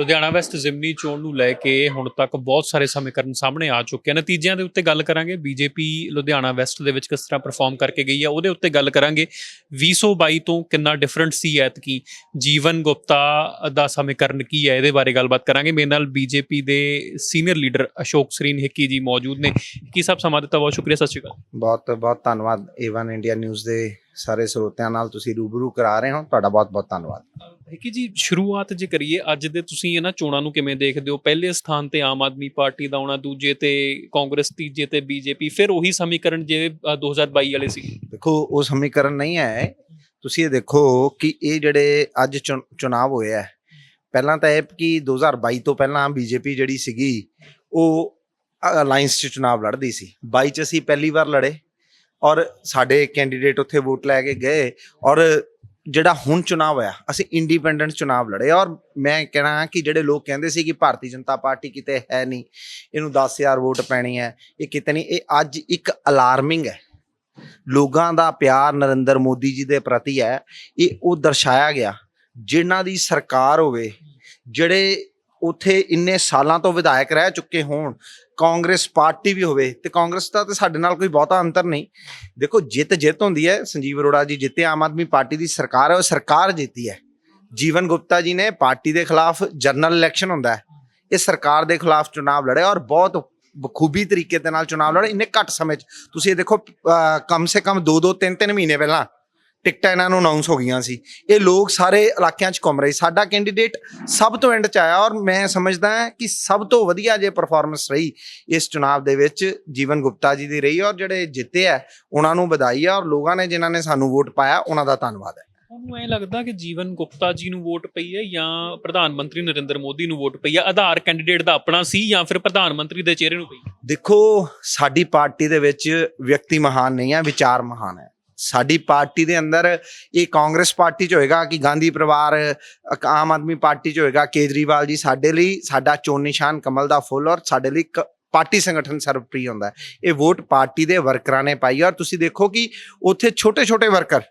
Ludhiana West ਜ਼ਿਮਨੀ ਚੋਣ ਨੂੰ ਲੈ ਕੇ ਹੁਣ ਤੱਕ ਬਹੁਤ ਸਾਰੇ ਸਮੀਕਰਨ ਸਾਹਮਣੇ ਆ ਚੁੱਕੇ ਹਨ ਨਤੀਜਿਆਂ ਦੇ ਉੱਤੇ ਗੱਲ ਕਰਾਂਗੇ। ਬੀਜੇਪੀ ਲੁਧਿਆਣਾ ਵੈਸਟ ਦੇ ਵਿੱਚ ਕਿਸ ਤਰ੍ਹਾਂ ਪਰਫਾਰਮ ਕਰਕੇ ਗਈ ਹੈ ਉਹਦੇ ਉੱਤੇ ਗੱਲ ਕਰਾਂਗੇ। 2022 ਤੋਂ ਕਿੰਨਾ ਡਿਫਰੈਂਟ ਸੀ ਐਤਕੀ? ਜੀਵਨ ਗੁਪਤਾ ਦਾ ਸਮੀਕਰਨ ਕੀ ਹੈ? ਇਹਦੇ ਬਾਰੇ ਗੱਲਬਾਤ ਕਰਾਂਗੇ। ਮੇਰੇ ਨਾਲ ਬੀਜੇਪੀ ਦੇ ਸੀਨੀਅਰ ਲੀਡਰ ਅਸ਼ੋਕ ਸਰੀਨ ਹਿੱਕੀ ਜੀ ਮੌਜੂਦ ਨੇ। ਕੀ ਸਭ ਸਮਾਂ ਦਿੱਤਾ ਬਹੁਤ ਸ਼ੁਕਰੀਆ। ਸਤਿ ਸ਼੍ਰੀ ਅਕਾਲ। ਬਹੁਤ ਬਹੁਤ ਧੰਨਵਾਦ। ਏਵਨ ਇੰਡੀਆ ਨਿਊਜ਼ ਦੇ ਸਾਰੇ ਸਰੋਤਿਆਂ ਨਾਲ ਤੁਸੀਂ ਰੂਬਰੂ ਕਰਾ ਰਹੇ ਹੋ ਤੁਹਾਡਾ ਬਹੁਤ ਬਹੁਤ ਧੰਨਵਾਦ। ਹਿੱਕੀ ਜੀ ਸ਼ੁਰੂਆਤ ਜੇ ਕਰੀਏ ਅੱਜ ਦੇ ਤੁਸੀਂ ਇਹਨਾਂ ਚੋਣਾਂ ਨੂੰ ਕਿਵੇਂ ਦੇਖਦੇ ਹੋ? ਪਹਿਲੇ ਸਥਾਨ ਤੇ ਆਮ ਆਦਮੀ ਪਾਰਟੀ ਦਾ ਆਉਣਾ ਦੂਜੇ ਤੇ ਕਾਂਗਰਸ ਤੀਜੇ ਤੇ ਬੀਜੇਪੀ ਫਿਰ ਉਹੀ ਸਮੀਕਰਨ ਜਿਵੇਂ ਅ, 2022 ਵਾਲੇ ਸੀ। ਦੇਖੋ ਉਹ ਸਮੀਕਰਨ ਨਹੀਂ ਹੈ। ਤੁਸੀਂ ਇਹ ਦੇਖੋ ਕਿ ਇਹ ਜਿਹੜੇ ਅੱਜ ਚੁਣ- ਚੁਣਾਵ ਹੋਏ ਆ ਪਹਿਲਾਂ ਤਾਂ ਇਹ ਕਿ 2022 ਤੋਂ ਪਹਿਲਾਂ ਬੀਜੇਪੀ ਜਿਹੜੀ ਸੀਗੀ ਉਹ ਅਲਾਈਅੰਸ 'ਚ ਚੁਣਾਵ ਲੜਦੀ ਸੀ। 22 'ਚ ਅਸੀਂ ਪਹਿਲੀ ਵਾਰ ਲੜੇ। ਔਰ ਸਾਡੇ ਕੈਂਡੀਡੇਟ ਉੱਥੇ ਵੋਟ ਲੈ ਕੇ ਗਏ ਔਰ ਜਿਹੜਾ ਹੁਣ ਚੁਣਾਵ ਹੋਇਆ, ਅਸੀਂ ਇੰਡੀਪੈਂਡੈਂਟ ਚੁਣਾਵ ਲੜੇ ਔਰ ਮੈਂ ਕਹਿਣਾ ਕਿ ਜਿਹੜੇ ਲੋਕ ਕਹਿੰਦੇ ਸੀ ਕਿ ਭਾਰਤੀ ਜਨਤਾ ਪਾਰਟੀ ਕਿਤੇ ਹੈ ਨਹੀਂ, ਇਹਨੂੰ 10000 ਵੋਟ ਪੈਣੀ ਹੈ, ਇਹ ਕਿਤੇ ਨਹੀਂ, ਇਹ ਅੱਜ ਇੱਕ ਅਲਾਰਮਿੰਗ ਹੈ। ਲੋਕਾਂ ਦਾ ਪਿਆਰ ਨਰਿੰਦਰ ਮੋਦੀ ਜੀ ਦੇ ਪ੍ਰਤੀ ਹੈ, ਇਹ ਉਹ ਦਰਸਾਇਆ ਗਿਆ, ਜਿਨ੍ਹਾਂ ਦੀ ਸਰਕਾਰ ਹੋਵੇ, ਜਿਹੜੇ ਉੱਥੇ ਇੰਨੇ ਸਾਲਾਂ ਤੋਂ ਵਿਧਾਇਕ ਰਹਿ ਚੁੱਕੇ ਹੋਣ, ਕਾਂਗਰਸ ਪਾਰਟੀ ਵੀ ਹੋਵੇ, ਤੇ ਕਾਂਗਰਸ ਦਾ ਤੇ ਸਾਡੇ ਨਾਲ ਕੋਈ ਬਹੁਤਾ ਅੰਤਰ ਨਹੀਂ। ਦੇਖੋ, ਜਿੱਤ ਜਿੱਤ ਹੁੰਦੀ ਹੈ, ਸੰਜੀਵ ਅਰੋੜਾ ਜੀ ਜਿੱਤੇ, ਆਮ ਆਦਮੀ ਪਾਰਟੀ ਦੀ ਸਰਕਾਰ ਹੈ, ਉਹ ਸਰਕਾਰ ਜਿੱਤੀ ਹੈ। ਜੀਵਨ ਗੁਪਤਾ ਜੀ ਨੇ ਪਾਰਟੀ ਦੇ ਖਿਲਾਫ ਜਨਰਲ ਇਲੈਕਸ਼ਨ ਹੁੰਦਾ ਹੈ, ਇਹ ਸਰਕਾਰ ਦੇ ਖਿਲਾਫ ਚੁਣਾਵ ਲੜਿਆ ਔਰ ਬਹੁਤ ਬਖੂਬੀ ਤਰੀਕੇ ਦੇ ਨਾਲ ਚੁਣਾਵ ਲੜੇ, ਇੰਨੇ ਘੱਟ ਸਮੇਂ 'ਚ। ਤੁਸੀਂ ਇਹ ਦੇਖੋ ਕਮ ਸੇ ਕਮ 2-2 3-3 ਮਹੀਨੇ ਪਹਿਲਾਂ ਟਿਕਟਾਂ ਇਹਨਾਂ ਨੂੰ ਅਨਾਉਂਸ ਹੋ ਗਈਆਂ ਸੀ। ਇਹ ਲੋਕ ਸਾਰੇ ਇਲਾਕਿਆਂ 'ਚ ਘੁੰਮ ਰਹੇ। ਸਾਡਾ ਕੈਂਡੀਡੇਟ ਸਭ ਤੋਂ ਐਂਡ 'ਚ ਆਇਆ ਔਰ ਮੈਂ ਸਮਝਦਾ ਹਾਂ ਕਿ ਸਭ ਤੋਂ ਵਧੀਆ ਜੇ ਪਰਫਾਰਮੈਂਸ ਰਹੀ ਇਸ ਚੁਣਾਵ ਦੇ ਵਿੱਚ ਜੀਵਨ ਗੁਪਤਾ ਜੀ ਦੀ ਰਹੀ ਔਰ ਜਿਹੜੇ ਜਿੱਤੇ ਆ ਉਹਨਾਂ ਨੂੰ ਵਧਾਈ ਆ ਔਰ ਲੋਕਾਂ ਨੇ ਜਿਨ੍ਹਾਂ ਨੇ ਸਾਨੂੰ ਵੋਟ ਪਾਇਆ ਉਹਨਾਂ ਦਾ ਧੰਨਵਾਦ ਹੈ। ਤੁਹਾਨੂੰ ਐ ਲੱਗਦਾ ਕਿ ਜੀਵਨ ਗੁਪਤਾ ਜੀ ਨੂੰ ਵੋਟ ਪਈ ਹੈ ਜਾਂ ਪ੍ਰਧਾਨ ਮੰਤਰੀ ਨਰਿੰਦਰ ਮੋਦੀ ਨੂੰ ਵੋਟ ਪਈ ਹੈ? ਆਧਾਰ ਕੈਂਡੀਡੇਟ ਦਾ ਆਪਣਾ ਸੀ ਜਾਂ ਫਿਰ ਪ੍ਰਧਾਨ ਮੰਤਰੀ ਦੇ ਚਿਹਰੇ ਨੂੰ ਪਈ? ਦੇਖੋ ਸਾਡੀ ਪਾਰਟੀ ਦੇ ਵਿੱਚ ਵਿਅਕਤੀ ਮਹਾਨ ਨਹੀਂ ਹੈ ਵਿਚਾਰ ਮਹਾਨ ਹੈ। ਸਾਡੀ ਪਾਰਟੀ ਦੇ ਅੰਦਰ ਇਹ ਕਾਂਗਰਸ ਪਾਰਟੀ ਚ ਹੋਏਗਾ ਕਿ ਗਾਂਧੀ ਪਰਿਵਾਰ ਆਮ ਆਦਮੀ ਪਾਰਟੀ ਚ ਹੋਏਗਾ, ਕੇਜਰੀਵਾਲ ਜੀ ਸਾਡੇ ਲਈ ਸਾਡਾ ਚੋਣ ਨਿਸ਼ਾਨ ਕਮਲ ਦਾ ਫੁੱਲ ਔਰ ਸਾਡੇ ਲਈ ਕ- ਪਾਰਟੀ ਸੰਗਠਨ ਸਰਵਪ੍ਰਿय ਹੁੰਦਾ ਇਹ ਵੋਟ ਪਾਰਟੀ ਦੇ ਵਰਕਰਾਂ ਨੇ ਪਾਈ ਔਰ ਤੁਸੀਂ ਦੇਖੋ ਕਿ ਉੱਥੇ ਛੋਟੇ ਛੋਟੇ ਵਰਕਰ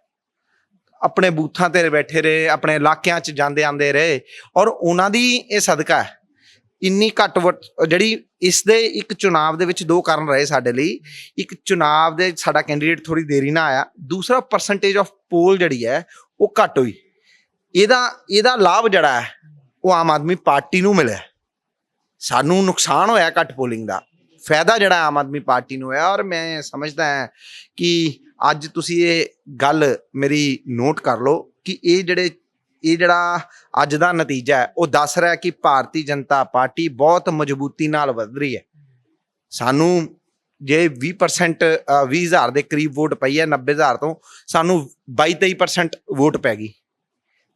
ਆਪਣੇ ਬੂਥਾਂ ਤੇ ਬੈਠੇ ਰਹੇ, ਆਪਣੇ ਇਲਾਕਿਆਂ 'ਚ ਜਾਂਦੇ ਆਂਦੇ ਰਹੇ ਔਰ ਉਹਨਾਂ ਦੀ ਇਹ ਸਦਕਾ ਹੈ। ਇੰਨੀ ਘੱਟ ਵੋਟ ਜਿਹੜੀ ਇਸ ਦੇ ਇੱਕ ਚੁਣਾਵ ਦੇ ਵਿੱਚ ਦੋ ਕਾਰਨ ਰਹੇ ਸਾਡੇ ਲਈ। ਇੱਕ ਚੁਣਾਵ ਦੇ ਸਾਡਾ ਕੈਂਡੀਡੇਟ ਥੋੜੀ ਦੇਰੀ ਨਾਲ ਆਇਆ। ਦੂਸਰਾ ਪਰਸੈਂਟੇਜ ਆਫ ਪੋਲ ਜਿਹੜੀ ਹੈ, ਉਹ ਘੱਟ ਹੋਈ। ਇਹਦਾ ਇਹਦਾ ਲਾਭ ਜਿਹੜਾ ਹੈ, ਉਹ ਆਮ ਆਦਮੀ ਪਾਰਟੀ ਨੂੰ ਮਿਲਿਆ। ਸਾਨੂੰ ਨੁਕਸਾਨ ਹੋਇਆ ਘੱਟ ਪੋਲਿੰਗ ਦਾ। ਫਾਇਦਾ ਜਿਹੜਾ ਆਮ ਆਦਮੀ ਪਾਰਟੀ ਨੂੰ ਹੋਇਆ ਔਰ ਮੈਂ ਸਮਝਦਾ ਹਾਂ ਕਿ ਅੱਜ ਤੁਸੀਂ ਇਹ ਗੱਲ ਮੇਰੀ ਨੋਟ ਕਰ ਲਓ ਕਿ ਇਹ ਜਿਹੜੇ ਇਹ ਜਿਹੜਾ ਅੱਜ ਦਾ ਨਤੀਜਾ ਹੈ ਉਹ ਦੱਸ ਰਿਹਾ ਕਿ ਭਾਰਤੀ ਜਨਤਾ ਪਾਰਟੀ ਬਹੁਤ ਮਜ਼ਬੂਤੀ ਨਾਲ ਵਧ ਰਹੀ ਹੈ। ਸਾਨੂੰ ਜੇ 20% ਅ, 20000 ਦੇ ਕਰੀਬ ਵੋਟ ਪਈ ਹੈ 90000 ਤੋਂ ਸਾਨੂੰ 22-23% ਵੋਟ ਪੈ ਗਈ।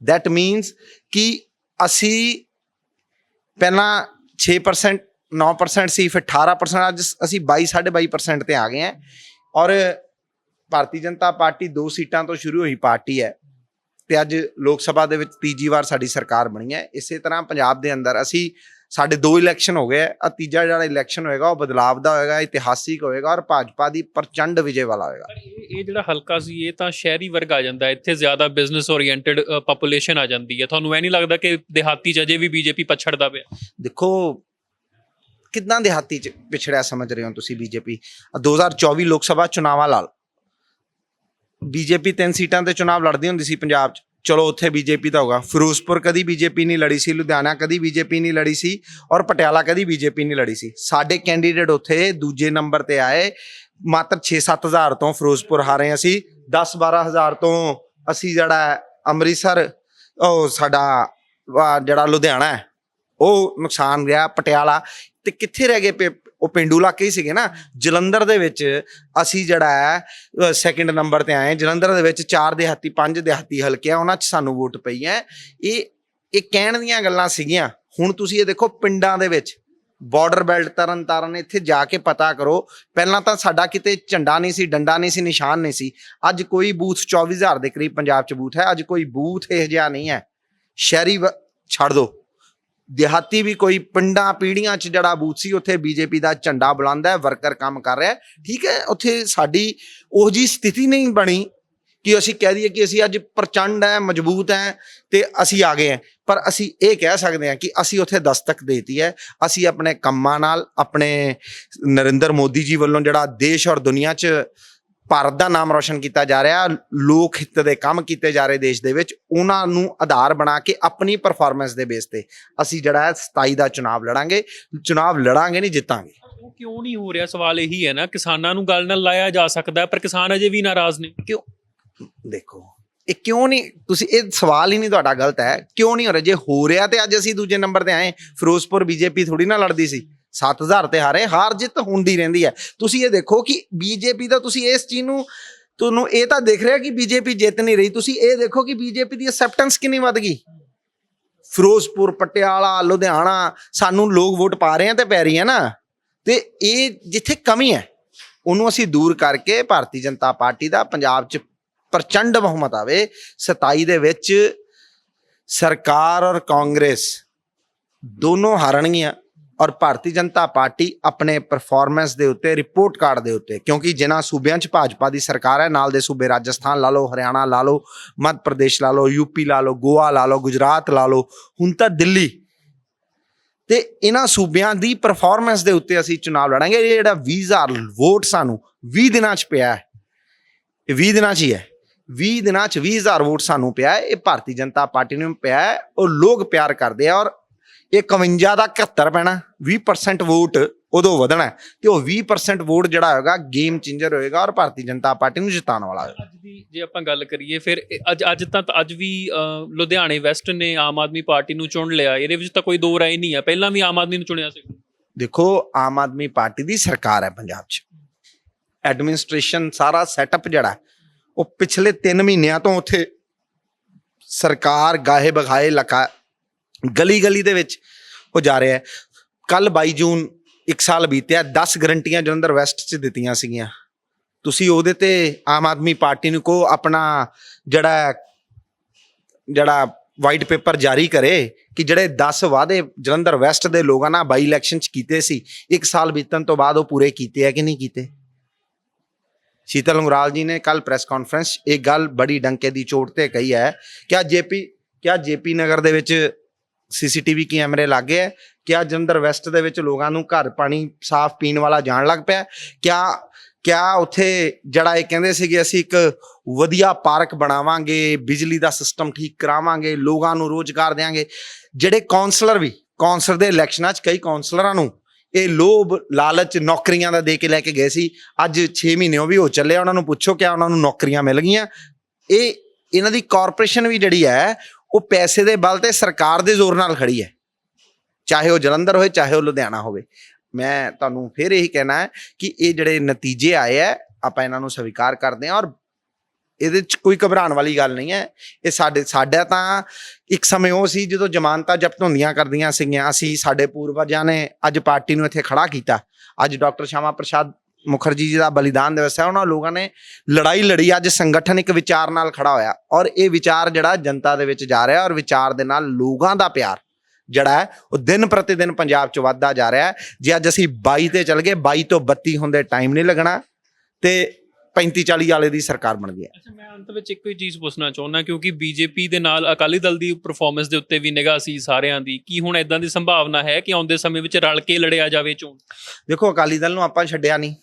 That ਮੀਨਸ ਕਿ ਅਸੀਂ ਪਹਿਲਾਂ 6% 9% ਸੀ ਫਿਰ 18% ਅੱਜ ਅਸੀਂ 22 22% ਤੇ ਆ ਗਏ ਹਾਂ। ਔਰ ਭਾਰਤੀ ਜਨਤਾ ਪਾਰਟੀ ਦੋ ਸੀਟਾਂ ਤੋਂ ਸ਼ੁਰੂ ਹੋਈ ਪਾਰਟੀ ਹੈ। ਤੇ ਅੱਜ ਲੋਕ ਸਭਾ ਦੇ ਵਿੱਚ ਤੀਜੀ ਵਾਰ ਸਾਡੀ ਸਰਕਾਰ ਬਣੀ ਹੈ। ਇਸੇ ਤਰ੍ਹਾਂ ਪੰਜਾਬ ਦੇ ਅੰਦਰ ਅਸੀਂ ਸਾਡੇ ਦੋ ਇਲੈਕਸ਼ਨ ਹੋ ਗਏ ਆ ਤੀਜਾ ਜਿਹੜਾ ਇਲੈਕਸ਼ਨ ਹੋਏਗਾ ਉਹ ਬਦਲਾਵ ਦਾ ਹੋਏਗਾ ਇਤਿਹਾਸਿਕ ਹੋਏਗਾ ਔਰ ਭਾਜਪਾ ਦੀ ਪ੍ਰਚੰਡ ਵਿਜੇ ਵਾਲਾ ਹੋਏਗਾ ਇਹ ਜਿਹੜਾ ਹਲਕਾ ਸੀ ਇਹ ਤਾਂ ਸ਼ਹਿਰੀ ਵਰਗ ਆ ਜਾਂਦਾ ਇੱਥੇ ਜ਼ਿਆਦਾ ਬਿਜ਼ਨਸ ਓਰੀਐਂਟਡ ਪੋਪੂਲੇਸ਼ਨ ਆ ਜਾਂਦੀ ਹੈ। ਤੁਹਾਨੂੰ ਐ ਨਹੀਂ ਲੱਗਦਾ ਕਿ ਦਿਹਾਤੀ ਚ ਅਜੇ ਵੀ ਬੀਜੇਪੀ ਪਛੜਦਾ ਪਿਆ? ਦੇਖੋ ਕਿੰਨਾ ਦਿਹਾਤੀ ਚ ਪਿਛੜਿਆ ਸਮਝ ਰਹੇ ਹੋ ਤੁਸੀਂ ਬੀਜੇਪੀ? 2024 ਲੋਕ ਸਭਾ ਚੁਣਾਵਾਂ ਨਾਲ ਬੀਜੇਪੀ ਤਿੰਨ ਸੀਟਾਂ ਤੇ ਚੁਣਾਵ ਲੜਦੀ ਹੁੰਦੀ ਸੀ ਪੰਜਾਬ 'ਚ। ਚਲੋ, ਉੱਥੇ ਬੀਜੇਪੀ ਦਾ ਹੋਗਾ ਫਿਰੋਜ਼ਪੁਰ ਕਦੀ ਬੀਜੇਪੀ ਨਹੀਂ ਲੜੀ ਸੀ, ਲੁਧਿਆਣਾ ਕਦੀ ਬੀਜੇਪੀ ਨਹੀਂ ਲੜੀ ਸੀ ਔਰ ਪਟਿਆਲਾ ਕਦੀ ਬੀਜੇਪੀ ਨਹੀਂ ਲੜੀ ਸੀ। ਸਾਡੇ ਕੈਂਡੀਡੇਟ ਉੱਥੇ ਦੂਜੇ ਨੰਬਰ ਤੇ ਆਏ। ਮਾਤਰ 6-7000 ਤੋਂ ਫਿਰੋਜ਼ਪੁਰ ਹਾਰੇ ਅਸੀਂ। 10-12000 ਤੋਂ ਅਸੀਂ ਜਿਹੜਾ ਅੰਮ੍ਰਿਤਸਰ, ਉਹ ਸਾਡਾ ਜਿਹੜਾ ਲੁਧਿਆਣਾ ਹੈ, ਉਹ ਨੁਕਸਾਨ ਗਿਆ ਪਟਿਆਲਾ। ਤੇ ਕਿੱਥੇ ਰਹਿ ਗਏ ਪੇ- ਉਹ ਪਿੰਡੂ ਇਲਾਕੇ ਹੀ ਸੀਗੇ ਨਾ ਜਲੰਧਰ ਦੇ ਵਿੱਚ ਅਸੀਂ ਜਿਹੜਾ ਹੈ ਸੈਕਿੰਡ ਨੰਬਰ ਤੇ ਆਏ ਜਲੰਧਰ ਦੇ ਵਿੱਚ ਚਾਰ ਦਿਹਾਤੀ ਪੰਜ ਦਿਹਾਤੀ ਹਲਕੇ ਆ ਉਹਨਾਂ 'ਚ ਸਾਨੂੰ ਵੋਟ ਪਈ ਹੈ। ਇਹ ਇਹ ਕਹਿਣ ਦੀਆਂ ਗੱਲਾਂ ਸੀਗੀਆਂ। ਹੁਣ ਤੁਸੀਂ ਇਹ ਦੇਖੋ ਪਿੰਡਾਂ ਦੇ ਵਿੱਚ ਬਾਰਡਰ ਬੈਲਟ ਤਰਨ ਤਾਰਨ ਇੱਥੇ ਜਾ ਕੇ ਪਤਾ ਕਰੋ। ਪਹਿਲਾਂ ਤਾਂ ਸਾਡਾ ਕਿਤੇ ਝੰਡਾ ਨਹੀਂ ਸੀ ਡੰਡਾ ਨਹੀਂ ਸੀ ਨਿਸ਼ਾਨ ਨਹੀਂ ਸੀ। ਅੱਜ ਕੋਈ ਬੂਥ 24000 ਦੇ ਕਰੀਬ ਪੰਜਾਬ 'ਚ ਬੂਥ ਹੈ ਅੱਜ ਕੋਈ ਬੂਥ ਇਹ ਜਿਹਾ ਨਹੀਂ ਹੈ। ਸ਼ਹਿਰੀ ਛੱਡ ਦੋ। ਦਿਹਾਤੀ ਵੀ ਕੋਈ ਪਿੰਡਾਂ ਪੀੜੀਆਂ 'ਚ ਜਿਹੜਾ ਬੂਥ ਸੀ, ਉੱਥੇ ਬੀਜੇਪੀ ਦਾ ਝੰਡਾ ਬੁਲੰਦ ਹੈ, ਵਰਕਰ ਕੰਮ ਕਰ ਰਿਹਾ ਠੀਕ ਹੈ, ਉੱਥੇ ਸਾਡੀ ਉਹ ਜੀ ਸਥਿਤੀ ਨਹੀਂ ਬਣੀ ਕਿ ਅਸੀਂ ਕਹਿ ਦਈਏ ਕਿ ਅਸੀਂ ਅੱਜ ਪ੍ਰਚੰਡ ਹੈ, ਮਜ਼ਬੂਤ ਹੈ ਤੇ ਅਸੀਂ ਆ ਗਏ ਹਾਂ। ਪਰ ਅਸੀਂ ਇਹ ਕਹਿ ਸਕਦੇ ਹਾਂ ਕਿ ਅਸੀਂ ਉੱਥੇ ਦਸਤਕ ਦੇਤੀ ਹੈ। ਅਸੀਂ ਆਪਣੇ ਕੰਮਾਂ ਨਾਲ, ਆਪਣੇ ਨਰਿੰਦਰ ਮੋਦੀ ਜੀ ਵੱਲੋਂ ਜਿਹੜਾ ਦੇਸ਼ ਔਰ ਦੁਨੀਆ 'ਚ ਭਾਰਤ ਦਾ ਨਾਮ ਰੋਸ਼ਨ ਕੀਤਾ ਜਾ ਰਿਹਾ ਲੋਕ ਹਿੱਤ ਦੇ ਕੰਮ ਕੀਤੇ ਜਾ ਰਹੇ ਦੇਸ਼ ਦੇ ਵਿੱਚ ਉਹਨਾਂ ਨੂੰ ਆਧਾਰ ਬਣਾ ਕੇ ਆਪਣੀ ਪਰਫਾਰਮੈਂਸ ਦੇ ਬੇਸ ਤੇ ਅਸੀਂ ਜਿਹੜਾ ਹੈ 27 ਦਾ ਚੁਣਾਵ ਲੜਾਂਗੇ ਚੁਣਾਵ ਲੜਾਂਗੇ ਨਹੀਂ ਜਿੱਤਾਂਗੇ। ਉਹ ਕਿਉਂ ਨਹੀਂ ਹੋ ਰਿਹਾ? ਸਵਾਲ ਇਹੀ ਹੈ ਨਾ ਕਿਸਾਨਾਂ ਨੂੰ ਗੱਲ ਨਾਲ ਲਾਇਆ ਜਾ ਸਕਦਾ ਪਰ ਕਿਸਾਨ ਅਜੇ ਵੀ ਨਾਰਾਜ਼ ਨੇ। ਦੇਖੋ ਇਹ ਕਿਉਂ ਨਹੀਂ ਤੁਸੀਂ ਇਹ ਸਵਾਲ ਹੀ ਨਹੀਂ ਤੁਹਾਡਾ ਗਲਤ ਹੈ ਕਿਉਂ ਨਹੀਂ ਹੋ ਰਿਹਾ? ਜੇ ਹੋ ਰਿਹਾ ਤੇ ਅੱਜ ਅਸੀਂ ਦੂਜੇ ਨੰਬਰ ਤੇ ਆਏ ਫਿਰੋਜ਼ਪੁਰ ਬੀਜੇਪੀ ਥੋੜੀ ਨਾ ਲੜਦੀ ਸੀ। 7000 ਤੇ ਹਾਰੇ, ਹਾਰ ਜਿੱਤ ਹੁੰਦੀ ਰਹਿੰਦੀ ਹੈ। ਤੁਸੀਂ ਇਹ ਦੇਖੋ ਕਿ ਬੀਜੇਪੀ ਦਾ ਤੁਸੀਂ ਇਸ ਚੀਜ਼ ਨੂੰ, ਤੁਹਾਨੂੰ ਇਹ ਤਾਂ ਦੇਖ ਰਿਹਾ ਕਿ ਬੀਜੇਪੀ ਜਿੱਤ ਨਹੀਂ ਰਹੀ। ਤੁਸੀਂ ਇਹ ਦੇਖੋ ਕਿ ਬੀਜੇਪੀ ਦੀ ਅਸੈਪਟੈਂਸ ਕਿੰਨੀ ਵੱਧ ਗਈ। ਫਿਰੋਜ਼ਪੁਰ, ਪਟਿਆਲਾ, ਲੁਧਿਆਣਾ, ਸਾਨੂੰ ਲੋਕ ਵੋਟ ਪਾ ਰਹੇ ਆ ਤੇ ਪੈ ਰਹੀ ਹੈ ਨਾ। ਤੇ ਇਹ ਜਿੱਥੇ ਕਮੀ ਹੈ, ਉਹਨੂੰ ਅਸੀਂ ਦੂਰ ਕਰਕੇ ਭਾਰਤੀ ਜਨਤਾ ਪਾਰਟੀ ਦਾ ਪੰਜਾਬ 'ਚ ਪ੍ਰਚੰਡ ਬਹੁਮਤ ਆਵੇ। 27 ਦੇ ਵਿੱਚ ਸਰਕਾਰ ਔਰ ਕਾਂਗਰਸ ਦੋਨੋਂ ਹਾਰਨਗੀਆਂ। ਔਰ ਭਾਰਤੀ ਜਨਤਾ ਪਾਰਟੀ ਆਪਣੇ ਪਰਫਾਰਮੈਂਸ ਦੇ ਉੱਤੇ ਰਿਪੋਰਟ ਕਾਰਡ ਦੇ ਉੱਤੇ, ਕਿਉਂਕਿ ਜਿਨ੍ਹਾਂ ਸੂਬਿਆਂ 'ਚ ਭਾਜਪਾ ਦੀ ਸਰਕਾਰ ਹੈ, ਨਾਲ ਦੇ ਸੂਬੇ ਰਾਜਸਥਾਨ ਲਾ ਲਓ, ਹਰਿਆਣਾ ਲਾ ਲਓ, ਮੱਧ ਪ੍ਰਦੇਸ਼ ਲਾ ਲਓ ਯੂਪੀ ਲਾ ਲਓ, ਗੋਆ ਲਾ ਲਓ, ਗੁਜਰਾਤ ਲਾ ਲਓ, ਹੁਣ ਤਾਂ ਦਿੱਲੀ। ਤੇ ਇਹਨਾਂ ਸੂਬਿਆਂ ਦੀ ਪਰਫਾਰਮੈਂਸ ਦੇ ਉੱਤੇ ਅਸੀਂ ਚੁਣਾਵ ਲੜਾਂਗੇ। ਇਹ ਜਿਹੜਾ 20000 ਵੋਟ ਸਾਨੂੰ 20 ਦਿਨਾਂ 'ਚ ਪਿਆ ਹੈ, ਇਹ 20 ਦਿਨਾਂ 'ਚ ਹੀ ਹੈ। 20 ਦਿਨਾਂ 'ਚ 20000 ਵੋਟ ਸਾਨੂੰ ਪਿਆ ਹੈ, ਇਹ ਭਾਰਤੀ ਜਨਤਾ ਪਾਰਟੀ ਨੂੰ ਪਿਆ ਹੈ, ਉਹ ਲੋਕ ਪਿਆਰ ਕਰਦੇ ਆ ਔਰ ਇਹ 51 ਦਾ 71 ਪੈਣਾ 20% ਵੋਟ ਉਦੋਂ ਵਧਣਾ ਤੇ ਉਹ 20% ਵੋਟ ਜਿਹੜਾ ਹੋਏਗਾ ਗੇਮ ਚੇਂਜਰ ਹੋਏਗਾ ਔਰ ਭਾਰਤੀ ਜਨਤਾ ਪਾਰਟੀ ਨੂੰ ਜਿਤਾਉਣ ਵਾਲਾ ਹੋਏਗਾ। ਅੱਜ ਦੀ ਜੇ ਆਪਾਂ ਗੱਲ ਕਰੀਏ ਫਿਰ ਅੱਜ ਅੱਜ ਤਾਂ ਅੱਜ ਵੀ ਲੁਧਿਆਣੇ ਵੈਸਟ ਨੇ ਆਮ ਆਦਮੀ ਪਾਰਟੀ ਨੂੰ ਚੁਣ ਲਿਆ। ਇਹਦੇ ਵਿੱਚ ਤਾਂ ਕੋਈ ਦੋ ਰਾਏ ਨਹੀਂ ਹੈ ਪਹਿਲਾਂ ਵੀ ਆਮ ਆਦਮੀ ਨੂੰ ਚੁਣਿਆ ਸੀ। ਦੇਖੋ ਆਮ ਆਦਮੀ ਪਾਰਟੀ ਦੀ ਸਰਕਾਰ ਹੈ ਪੰਜਾਬ 'ਚ। ਐਡਮਿਨਿਸਟ੍ਰੇਸ਼ਨ ਸਾਰਾ ਸੈਟਅਪ ਜਿਹੜਾ ਉਹ ਪਿਛਲੇ 3 ਮਹੀਨਿਆਂ ਤੋਂ ਉੱਥੇ ਸਰਕਾਰ ਗਾਹੇ ਬਗਾਏ ਲਕਾ ਗਲੀ ਗਲੀ ਦੇ ਵਿੱਚ ਉਹ ਜਾ ਰਿਹਾ ਹੈ। ਕੱਲ 22 ਜੂਨ ਇੱਕ ਸਾਲ ਬੀਤਿਆ 10 ਗਰੰਟੀਆਂ ਜਲੰਧਰ ਵੈਸਟ 'ਚ ਦਿੱਤੀਆਂ ਸੀਗੀਆਂ। ਤੁਸੀਂ ਉਹਦੇ ਤੇ ਆਮ ਆਦਮੀ ਪਾਰਟੀ ਨੂੰ ਕੋ ਆਪਣਾ ਜਿਹੜਾ ਜਿਹੜਾ ਵਾਈਟ ਪੇਪਰ ਜਾਰੀ ਕਰੇ ਕਿ ਜਿਹੜੇ 10 ਵਾਅਦੇ ਜਲੰਧਰ ਵੈਸਟ ਦੇ ਲੋਕਾਂ ਨਾਲ ਬਾਈ ਇਲੈਕਸ਼ਨ ਚ ਕੀਤੇ ਸੀ, ਇੱਕ ਸਾਲ ਬੀਤਣ ਤੋਂ ਬਾਅਦ ਉਹ ਪੂਰੇ ਕੀਤੇ ਆ ਕਿ ਨਹੀਂ ਕੀਤੇ? ਸ਼ੀਤਲ ਅੰਗਰਾਲ ਜੀ ਨੇ ਕੱਲ ਪ੍ਰੈਸ ਕਾਨਫਰੰਸ ਇਹ ਗੱਲ ਬੜੀ ਡੰਕੇ ਦੀ ਚੋਟ ਤੇ ਕਹੀ ਹੈ। ਕਿ ਜੇਪੀ, ਕਿਆ ਜੇਪੀ ਨਗਰ ਦੇ ਵਿੱਚ ਸੀਸੀਟੀਵੀ ਕੈਮਰੇ ਲੱਗੇ ਹੈ। ਕਿਆ ਜਲੰਧਰ ਵੈਸਟ ਦੇ ਵਿੱਚ ਲੋਕਾਂ ਨੂੰ ਘਰ ਪਾਣੀ ਸਾਫ਼ ਪੀਣ ਵਾਲਾ ਜਾਣ ਲੱਗ ਪਿਆ ਕਿਆ ਕਿਆ ਉੱਥੇ ਜਿਹੜਾ ਇਹ ਕਹਿੰਦੇ ਸੀਗੇ ਅਸੀਂ ਇੱਕ ਵਧੀਆ ਪਾਰਕ ਬਣਾਵਾਂਗੇ, ਬਿਜਲੀ ਦਾ ਸਿਸਟਮ ਠੀਕ ਕਰਾਵਾਂਗੇ, ਲੋਕਾਂ ਨੂੰ ਰੋਜ਼ਗਾਰ ਦੇਵਾਂਗੇ ਜਿਹੜੇ ਕਾਉਂਸਲਰ ਵੀ ਕਾਉਂਸਲਰ ਦੇ ਇਲੈਕਸ਼ਨਾਂ 'ਚ ਕਈ ਕਾਉਂਸਲਰਾਂ ਨੂੰ ਇਹ ਲੋਭ, ਲਾਲਚ ਨੌਕਰੀਆਂ ਦਾ ਦੇ ਕੇ ਲੈ ਕੇ ਗਏ ਸੀ। ਅੱਜ 6 ਮਹੀਨੇ ਉਹ ਵੀ ਹੋ ਚੱਲੇ ਉਹਨਾਂ ਨੂੰ ਪੁੱਛੋ ਕਿਆ ਉਹਨਾਂ ਨੂੰ ਨੌਕਰੀਆਂ ਮਿਲ ਗਈਆਂ। ਇਹ, ਇਹਨਾਂ ਦੀ ਕਾਰਪੋਰੇਸ਼ਨ ਵੀ ਜਿਹੜੀ ਹੈ ਉਹ ਪੈਸੇ ਦੇ ਬਲ ਤੇ ਸਰਕਾਰ ਦੇ ਜ਼ੋਰ ਨਾਲ ਖੜੀ ਹੈ। ਚਾਹੇ ਉਹ ਜਲੰਧਰ ਹੋਵੇ ਚਾਹੇ ਉਹ ਲੁਧਿਆਣਾ ਹੋਵੇ। ਮੈਂ ਤੁਹਾਨੂੰ ਫਿਰ ਇਹੀ ਕਹਿਣਾ ਹੈ ਕਿ ਇਹ ਜਿਹੜੇ ਨਤੀਜੇ ਆਏ ਆ ਆਪਾਂ ਇਹਨਾਂ ਨੂੰ ਸਵੀਕਾਰ ਕਰਦੇ ਹਾਂ ਔਰ ਇਹਦੇ ਚ ਕੋਈ ਘਬਰਾਉਣ ਵਾਲੀ ਗੱਲ ਨਹੀਂ ਹੈ। ਇਹ ਸਾਡੇ, ਸਾਡਾ ਤਾਂ ਇੱਕ ਸਮੇਂ ਉਹ ਸੀ ਜਦੋਂ ਜ਼ਮਾਨਤਾਂ ਜ਼ਬਤ ਹੁੰਦੀਆਂ ਕਰਦੀਆਂ ਸੀਗੀਆਂ। ਅਸੀਂ ਸਾਡੇ ਪੂਰਵਜਾਂ ਨੇ ਅੱਜ ਪਾਰਟੀ ਨੂੰ ਇੱਥੇ ਖੜਾ ਕੀਤਾ। ਅੱਜ ਡਾਕਟਰ ਸ਼ਾਮਾ ਪ੍ਰਸਾਦ ਮੁਖਰਜੀ ਜੀ ਦਾ ਬਲੀਦਾਨ ਦਿਵਸ ਹੈ ਉਹਨਾਂ ਲੋਕਾਂ ਨੇ ਲੜਾਈ ਲੜੀ ਅੱਜ ਸੰਗਠਨ ਇੱਕ ਵਿਚਾਰ ਨਾਲ ਖੜਾ ਹੋਇਆ ਔਰ ਇਹ ਵਿਚਾਰ ਜਿਹੜਾ ਜਨਤਾ ਦੇ ਵਿੱਚ ਜਾ ਰਿਹਾ ਔਰ ਵਿਚਾਰ ਦੇ ਨਾਲ ਲੋਕਾਂ ਦਾ ਪਿਆਰ ਜਿਹੜਾ ਹੈ ਉਹ ਦਿਨ ਪ੍ਰਤੀ ਦਿਨ ਪੰਜਾਬ 'ਚ ਵੱਧਦਾ ਜਾ ਰਿਹਾ ਹੈ। ਜੇ ਅੱਜ ਅਸੀਂ 22 ਤੇ ਚੱਲ ਗਏ 22 ਤੋਂ 32 ਹੁੰਦੇ ਟਾਈਮ ਨਹੀਂ ਲੱਗਣਾ ਤੇ 35 40 ਵਾਲੇ ਦੀ ਸਰਕਾਰ ਬਣ ਗਈ ਹੈ। ਅੱਛਾ ਮੈਂ ਅੰਤ ਵਿੱਚ ਇੱਕੋ ਹੀ ਚੀਜ਼ ਪੁੱਛਣਾ ਚਾਹੁੰਦਾ ਕਿਉਂਕਿ ਬੀਜੇਪੀ ਦੇ ਨਾਲ ਅਕਾਲੀ ਦਲ ਦੀ ਪਰਫਾਰਮੈਂਸ ਦੇ ਉੱਤੇ ਵੀ ਨਿਗਾਹ ਸੀ ਸਾਰਿਆਂ ਦੀ ਕੀ ਹੁਣ ਇਦਾਂ ਦੀ ਸੰਭਾਵਨਾ ਹੈ ਕਿ ਆਉਂਦੇ ਸਮੇਂ ਵਿੱਚ ਰਲ ਕੇ ਲੜਿਆ ਜਾਵੇ ਚੋਣ? ਦੇਖੋ ਅਕਾਲੀ ਦਲ ਨੂੰ ਆਪਾਂ ਛੱਡਿਆ ਨਹੀਂ।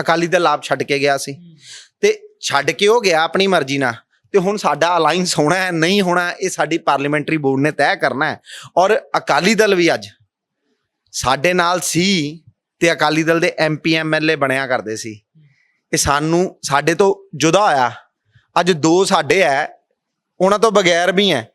ਅਕਾਲੀ ਦਲ ਆਪ ਛੱਡ ਕੇ ਗਿਆ ਸੀ। ਤੇ ਛੱਡ ਕੇ ਉਹ ਗਿਆ ਆਪਣੀ ਮਰਜ਼ੀ ਨਾਲ। ਤੇ ਹੁਣ ਸਾਡਾ ਅਲਾਈਅੰਸ ਹੋਣਾ ਹੈ, ਨਹੀਂ ਹੋਣਾ ਇਹ ਸਾਡੀ ਪਾਰਲੀਮੈਂਟਰੀ ਬੋਰਡ ਨੇ ਤੈਅ ਕਰਨਾ ਹੈ। ਔਰ ਅਕਾਲੀ ਦਲ ਵੀ ਅੱਜ ਸਾਡੇ ਨਾਲ ਸੀ ਤੇ ਅਕਾਲੀ ਦਲ ਦੇ ਐਮਪੀ ਐਮਐਲਏ ਬਣਿਆ ਕਰਦੇ ਸੀ। ਇਹ ਸਾਨੂੰ, ਸਾਡੇ ਤੋਂ ਜੁਦਾ ਹੋਇਆ। ਅੱਜ ਦੋ ਸਾਡੇ ਹੈ, ਉਹਨਾਂ ਤੋਂ ਬਗੈਰ ਵੀ ਹੈ।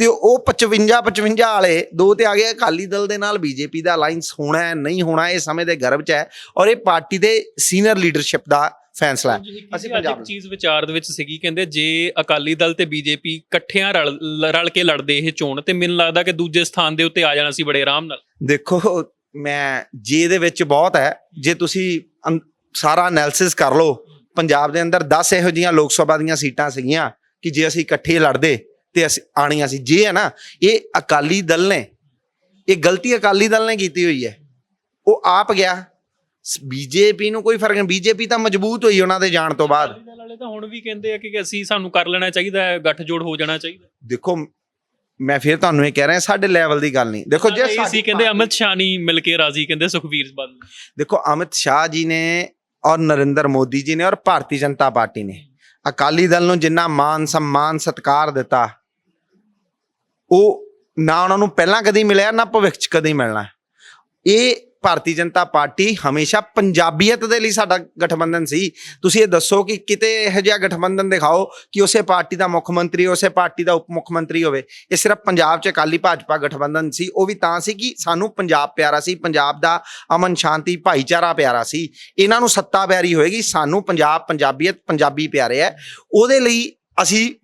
ਤੇ ਉਹ 55 55 ਵਾਲੇ ਦੋ ਤੇ ਆ ਗਏ ਅਕਾਲੀ ਦਲ ਦੇ ਨਾਲ ਬੀਜੇਪੀ ਦਾ ਅਲਾਈਅੰਸ ਹੋਣਾ ਹੈ ਨਹੀਂ ਹੋਣਾ ਇਹ ਸਮੇਂ ਦੇ ਗਰਭ ਚ ਹੈ ਔਰ ਇਹ ਪਾਰਟੀ ਦੇ ਸੀਨੀਅਰ ਲੀਡਰਸ਼ਿਪ ਦਾ ਫੈਸਲਾ ਹੈ। ਅਸੀਂ ਪੰਜਾਬ ਚੀਜ਼ ਵਿਚਾਰ ਦੇ ਵਿੱਚ ਸੀਗੀ ਕਹਿੰਦੇ ਜੇ ਅਕਾਲੀ ਦਲ ਤੇ ਬੀਜੇਪੀ ਇਕੱਠਿਆਂ ਰਲ ਰਲ ਕੇ ਲੜਦੇ ਇਹ ਚੋਣ ਤੇ ਮੈਨੂੰ ਲੱਗਦਾ ਕਿ ਦੂਜੇ ਸਥਾਨ ਦੇ ਉੱਤੇ ਆ ਜਾਣਾ ਸੀ ਬੜੇ ਆਰਾਮ ਨਾਲ। ਦੇਖੋ ਮੈਂ ਜੇ ਦੇ ਵਿੱਚ ਬਹੁਤ ਹੈ ਜੇ ਤੁਸੀਂ ਸਾਰਾ ਐਨਾਲਿਸਿਸ ਕਰ ਲਓ ਪੰਜਾਬ ਦੇ ਅੰਦਰ 10 ਇਹੋ ਜੀਆਂ ਲੋਕ ਸਭਾ ਦੀਆਂ ਸੀਟਾਂ ਸੀਗੀਆਂ ਕਿ ਜੇ ਅਸੀਂ ਇਕੱਠੇ ਲੜਦੇ ਤੇ ਅਸੀਂ ਆਣੀਆਂ ਸੀ। ਜੇ ਹੈ ਨਾ ਇਹ ਅਕਾਲੀ ਦਲ ਨੇ ਇਹ ਗਲਤੀ ਅਕਾਲੀ ਦਲ ਨੇ ਕੀਤੀ ਹੋਈ ਹੈ। ਉਹ ਆਪ ਗਿਆ। ਬੀਜੇਪੀ ਨੂੰ ਕੋਈ ਫ਼ਰਕ ਨਹੀਂ ਬੀਜੇਪੀ ਤਾਂ ਮਜ਼ਬੂਤ ਹੋਈ ਉਹਨਾਂ ਦੇ ਜਾਣ ਤੋਂ ਬਾਅਦ। ਅਕਾਲੀ ਦਲ ਵਾਲੇ ਤਾਂ ਹੁਣ ਵੀ ਕਹਿੰਦੇ ਆ ਕਿ ਅਸੀਂ ਸਾਨੂੰ ਕਰ ਲੈਣਾ ਚਾਹੀਦਾ ਹੈ ਗੱਠਜੋੜ ਹੋ ਜਾਣਾ ਚਾਹੀਦਾ ਦੇਖੋ ਮੈਂ ਫਿਰ ਤੁਹਾਨੂੰ ਇਹ ਕਹਿ ਰਿਹਾ ਸਾਡੇ ਲੈਵਲ ਦੀ ਗੱਲ ਨਹੀਂ। ਦੇਖੋ ਜੇ ਜੇ ਸਾਡੀ ਸੀ ਕਹਿੰਦੇ ਅਮਿਤ ਸ਼ਾਹ ਨਹੀਂ ਮਿਲ ਕੇ ਰਾਜ਼ੀ ਕਹਿੰਦੇ ਸੁਖਵੀਰ ਬਾਦਲ। ਦੇਖੋ ਅਮਿਤ ਸ਼ਾਹ ਜੀ ਨੇ ਔਰ ਨਰਿੰਦਰ ਮੋਦੀ ਜੀ ਨੇ ਔਰ ਭਾਰਤੀ ਜਨਤਾ ਪਾਰਟੀ ਨੇ। ਅਕਾਲੀ ਦਲ ਨੂੰ ਜਿੰਨਾ ਮਾਨ ਸਨਮਾਨ ਸਤਕਾਰ ਦਿੱਤਾ ਉਹ ਨਾ ਉਹਨਾਂ ਨੂੰ ਪਹਿਲਾਂ ਕਦੀ ਮਿਲਿਆ, ਨਾ ਭਵਿੱਖ ਚ ਕਦੀ ਮਿਲਣਾ। ਇਹ ਭਾਰਤੀ ਜਨਤਾ ਪਾਰਟੀ ਹਮੇਸ਼ਾ ਪੰਜਾਬੀਅਤ ਦੇ ਲਈ ਸਾਡਾ ਗਠਬੰਧਨ ਸੀ। ਤੁਸੀਂ ਇਹ ਦੱਸੋ ਕਿ ਕਿਤੇ ਇਹੋ ਜਿਹਾ ਗਠਬੰਧਨ ਦਿਖਾਓ ਕਿ ਉਸੇ ਪਾਰਟੀ ਦਾ ਮੁੱਖ ਮੰਤਰੀ, ਉਸੇ ਪਾਰਟੀ ਦਾ ਉਪ ਮੁੱਖ ਮੰਤਰੀ ਹੋਵੇ। ਇਹ ਸਿਰਫ ਪੰਜਾਬ 'ਚ ਅਕਾਲੀ ਭਾਜਪਾ ਗਠਬੰਧਨ ਸੀ। ਉਹ ਵੀ ਤਾਂ ਸੀ ਕਿ ਸਾਨੂੰ ਪੰਜਾਬ ਪਿਆਰਾ ਸੀ, ਪੰਜਾਬ ਦਾ ਅਮਨ ਸ਼ਾਂਤੀ, ਭਾਈਚਾਰਾ ਪਿਆਰਾ ਸੀ। ਇਹਨਾਂ ਨੂੰ ਸੱਤਾ ਪਿਆਰੀ ਹੋਏਗੀ, ਸਾਨੂੰ ਪੰਜਾਬ, ਪੰਜਾਬੀਅਤ ਪੰਜਾਬੀ ਪਿਆਰੇ ਹੈ ਉਹਦੇ ਲਈ ਅਸੀਂ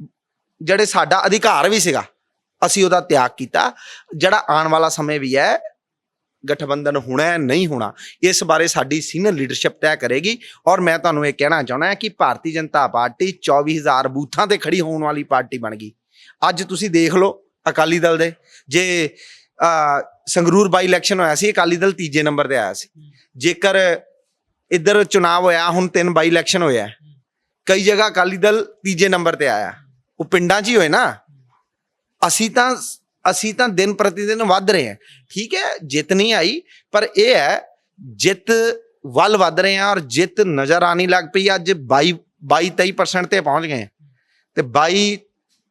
ਜਿਹੜੇ ਸਾਡਾ ਅਧਿਕਾਰ ਵੀ ਸੀਗਾ ਅਸੀਂ ਉਹਦਾ ਤਿਆਗ ਕੀਤਾ। ਜਿਹੜਾ ਆਉਣ ਵਾਲਾ ਸਮੇਂ ਵੀ ਹੈ, ਗਠਬੰਧਨ ਹੋਣਾ ਹੈ, ਨਹੀਂ ਹੋਣਾ, ਇਸ ਬਾਰੇ ਸਾਡੀ ਸੀਨੀਅਰ ਲੀਡਰਸ਼ਿਪ ਤੈਅ ਕਰੇਗੀ। ਔਰ ਮੈਂ ਤੁਹਾਨੂੰ ਇਹ ਕਹਿਣਾ ਚਾਹੁੰਦਾ ਹਾਂ ਕਿ ਭਾਰਤੀ ਜਨਤਾ ਪਾਰਟੀ 24000 ਬੂਥਾਂ ਤੇ ਖੜੀ ਹੋਣ ਵਾਲੀ ਪਾਰਟੀ ਬਣ ਗਈ। ਅੱਜ ਤੁਸੀਂ ਦੇਖ ਲਓ ਅਕਾਲੀ ਦਲ ਦੇ। ਜੇ ਸੰਗਰੂਰ ਬਾਈ ਇਲੈਕਸ਼ਨ ਹੋਇਆ ਸੀ, ਅਕਾਲੀ ਦਲ ਤੀਜੇ ਨੰਬਰ ਤੇ ਆਇਆ ਸੀ। ਜੇਕਰ ਇੱਧਰ ਚੁਣਾਵ ਹੋਇਆ, ਹੁਣ ਤਿੰਨ ਬਾਈ ਇਲੈਕਸ਼ਨ ਹੋਇਆ। ਕਈ ਜਗ੍ਹਾ ਅਕਾਲੀ ਦਲ ਤੀਜੇ ਨੰਬਰ ਤੇ ਆਇਆ। ਉਹ ਪਿੰਡਾਂ 'ਚ ਹੀ ਹੋਏ ਨਾ। ਅਸੀਂ ਤਾਂ ਅਸੀਂ ਤਾਂ ਦਿਨ ਪ੍ਰਤੀ ਦਿਨ ਵੱਧ ਰਹੇ ਹਾਂ। ਠੀਕ ਹੈ, ਜਿੱਤ ਨਹੀਂ ਆਈ, ਪਰ ਇਹ ਹੈ, ਜਿੱਤ ਵੱਲ ਵੱਧ ਰਹੇ ਹਾਂ ਔਰ ਜਿੱਤ ਨਜ਼ਰ ਆਣੀ ਲੱਗ ਪਈ ਅੱਜ 22 22 23% ਤੇ ਪਹੁੰਚ ਗਏ ਹਾਂ। ਤੇ 22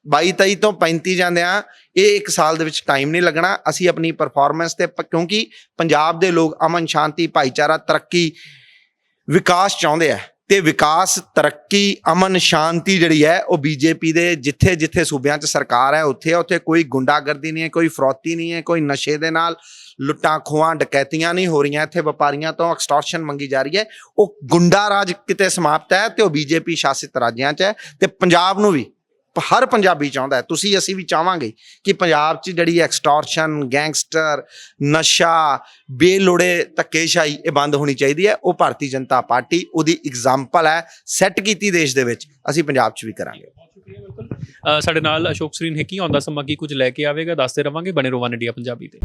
22 23 ਤੋਂ 35 ਜਾਂਦੇ ਆ ਇਹ ਇੱਕ ਸਾਲ ਦੇ ਵਿੱਚ ਟਾਈਮ ਨਹੀਂ ਲੱਗਣਾ। ਅਸੀਂ ਆਪਣੀ ਪਰਫਾਰਮੈਂਸ ਤੇ ਪ- ਕਿਉਂਕਿ ਪੰਜਾਬ ਦੇ ਲੋਕ ਅਮਨ ਸ਼ਾਂਤੀ, ਭਾਈਚਾਰਾ, ਤਰੱਕੀ, ਵਿਕਾਸ ਚਾਹੁੰਦੇ ਆ। ਤੇ ਵਿਕਾਸ, ਤਰੱਕੀ, ਅਮਨ, ਸ਼ਾਂਤੀ ਜਿਹੜੀ ਹੈ ਉਹ ਬੀਜੇਪੀ ਦੇ ਜਿੱਥੇ ਜਿੱਥੇ ਸੂਬਿਆਂ 'ਚ ਸਰਕਾਰ ਹੈ, ਉੱਥੇ ਉੱਥੇ ਕੋਈ ਗੁੰਡਾਗਰਦੀ ਨਹੀਂ ਹੈ, ਕੋਈ ਫਰੋਤੀ ਨਹੀਂ ਹੈ, ਕੋਈ ਨਸ਼ੇ ਦੇ ਨਾਲ ਲੁੱਟਾਂ, ਖੋਹਾਂ, ਡਕੈਤੀਆਂ ਨਹੀਂ ਹੋ ਰਹੀਆਂ, ਇੱਥੇ ਵਪਾਰੀਆਂ ਤੋਂ ਐਕਸਟੋਰਸ਼ਨ ਮੰਗੀ ਜਾ ਰਹੀ ਹੈ। ਉਹ ਗੁੰਡਾ ਰਾਜ ਕਿਤੇ ਸਮਾਪਤ ਹੈ ਤੇ ਉਹ ਬੀਜੇਪੀ ਸ਼ਾਸਿਤ ਰਾਜਿਆਂ 'ਚ ਹੈ ਤੇ ਪੰਜਾਬ ਨੂੰ ਵੀ ਹਰ ਪੰਜਾਬੀ ਚਾਹੁੰਦਾ ਹੈ। ਤੁਸੀਂ, ਅਸੀਂ ਵੀ ਚਾਹਾਂਗੇ ਕਿ ਪੰਜਾਬ 'ਚ ਜਿਹੜੀ ਐਕਸਟੋਰਸ਼ਨ ਗੈਂਗਸਟਰ ਨਸ਼ਾ, ਬੇਲੋੜੇ, ਧੱਕੇਸ਼ਾਹੀ ਇਹ ਬੰਦ ਹੋਣੀ ਚਾਹੀਦੀ ਹੈ। ਉਹ ਭਾਰਤੀ ਜਨਤਾ ਪਾਰਟੀ ਉਹਦੀ ਐਗਜ਼ਾਮਪਲ ਹੈ ਸੈੱਟ ਕੀਤੀ ਦੇਸ਼ ਦੇ ਵਿੱਚ। ਅਸੀਂ ਪੰਜਾਬ 'ਚ ਵੀ ਕਰਾਂਗੇ। ਸ਼ੁਕਰੀਆ, ਬਿਲਕੁਲ। ਸਾਡੇ ਨਾਲ ਅਸ਼ੋਕ ਸਰੀਨ ਹੈਕੀ ਆਉਂਦਾ ਸਮਾਂ ਕੀ ਕੁਝ ਲੈ ਕੇ ਆਵੇਗਾ, ਦੱਸਦੇ ਰਵਾਂਗੇ ਬਣੇ ਰੋਵਾਨ ਇੰਡੀਆ ਪੰਜਾਬੀ ਤੇ।